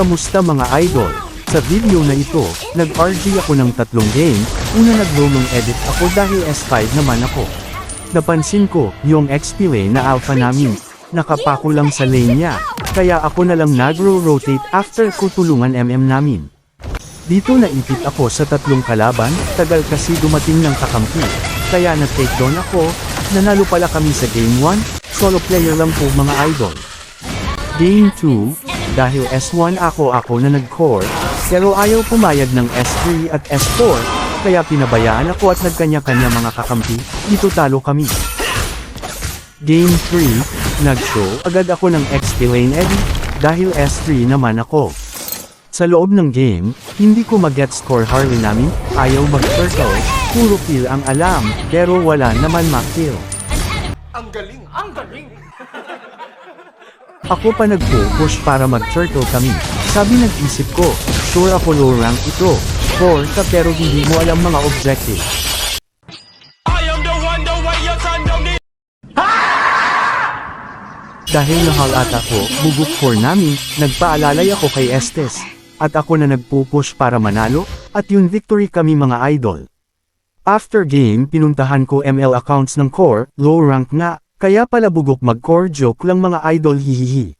Kamusta mga idol? Sa video na ito, nag-RG ako ng tatlong game, una nag-rolong edit ako dahil S5 naman ako. Napansin ko, yung XP lane na alpha namin, nakapako lang sa lane niya, kaya ako na lang nagro-rotate after ko tulungan MM namin. Dito naipit ako sa tatlong kalaban, tagal kasi dumating ng kakampi, kaya na-take ako, nanalo pala kami sa game 1, solo player lang po mga idol. Game 2, dahil S1 ako ako na nag-core, pero ayaw pumayag ng S3 at S4, kaya pinabayaan ako at nagkanya-kanya mga kakampi, dito talo kami. Game 3, nag-show agad ako ng XP lane edit, dahil S3 naman ako. Sa loob ng game, hindi ko mag-get score Harley namin, ayaw mag-turtle, puro kill ang alam, pero wala naman ma-kill. Ang galing! Ang galing! Ako pa nagpo-push para mag-turtle kami. Sabi nag-isip ko, sure ako low rank ito. 4 ka pero hindi mo alam mga objective. Dahil nahal at ako, bugok 4 namin, nagpaalalay ako kay Estes. At ako na nagpo-push para manalo, at yung victory kami mga idol. After game pinuntahan ko ML accounts ng core, low rank na, kaya pala bugok mag-core joke lang mga idol hihihi.